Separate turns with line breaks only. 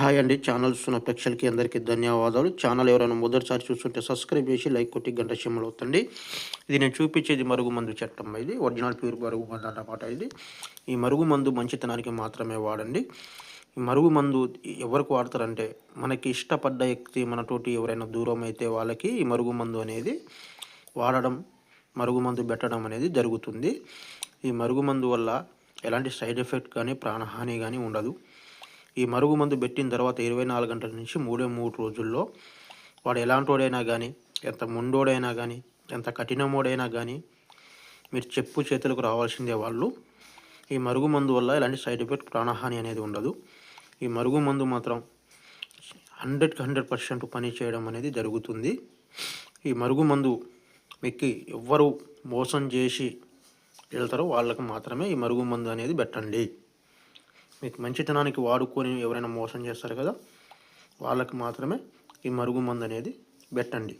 Hi అండి. Channel చూస్తున్న ప్రేక్షలకి అందరికీ ధన్యవాదాలు. ఛానల్ ఎవరైనా మొదటిసారి చూస్తుంటే సబ్స్క్రైబ్ చేసి లైక్ కొట్టి గంట సింబల్ అవుతుంది ఇది నేను చూపించేది మరుగుమందు చట్టం ఇది. ఒరిజినల్ ప్యూర్ మరుగుమందు అన్నమాట ఇది. ఈ మరుగుమందు మంచితనానికి మాత్రమే వాడండి. ఈ మరుగుమందు ఎవరికి వాడతారంటే మనకి ఇష్టపడ్డ వ్యక్తి మనతోటి ఎవరైనా దూరం అయితే వాళ్ళకి ఈ మరుగుమందు అనేది వాడడం మరుగుమందు పెట్టడం అనేది జరుగుతుంది. ఈ మరుగుమందు వల్ల ఎలాంటి సైడ్ ఎఫెక్ట్ కానీ ప్రాణహాని కానీ ఉండదు. ఈ మరుగు మందు పెట్టిన తర్వాత ఇరవై నాలుగు గంటల నుంచి మూడే మూడు రోజుల్లో వాడు ఎలాంటోడైనా కానీ ఎంత ముండోడైనా కానీ ఎంత కఠినమోడైనా కానీ మీరు చెప్పు చేతులకు రావాల్సిందే వాళ్ళు. ఈ మరుగు మందు వల్ల ఎలాంటి సైడ్ ఎఫెక్ట్ ప్రాణహాని అనేది ఉండదు. ఈ మరుగు మందు మాత్రం హండ్రెడ్కి హండ్రెడ్ పర్సెంట్ పని చేయడం అనేది జరుగుతుంది. ఈ మరుగు మందు మీకు ఎవ్వరు మోసం చేసి వెళ్తారో వాళ్ళకి మాత్రమే ఈ మరుగు మందు అనేది పెట్టండి. మీకు మంచితనానికి వాడుకొని ఎవరైనా మోసం చేస్తారు కదా వాళ్ళకి మాత్రమే ఈ మరుగు మందు అనేది పెట్టండి.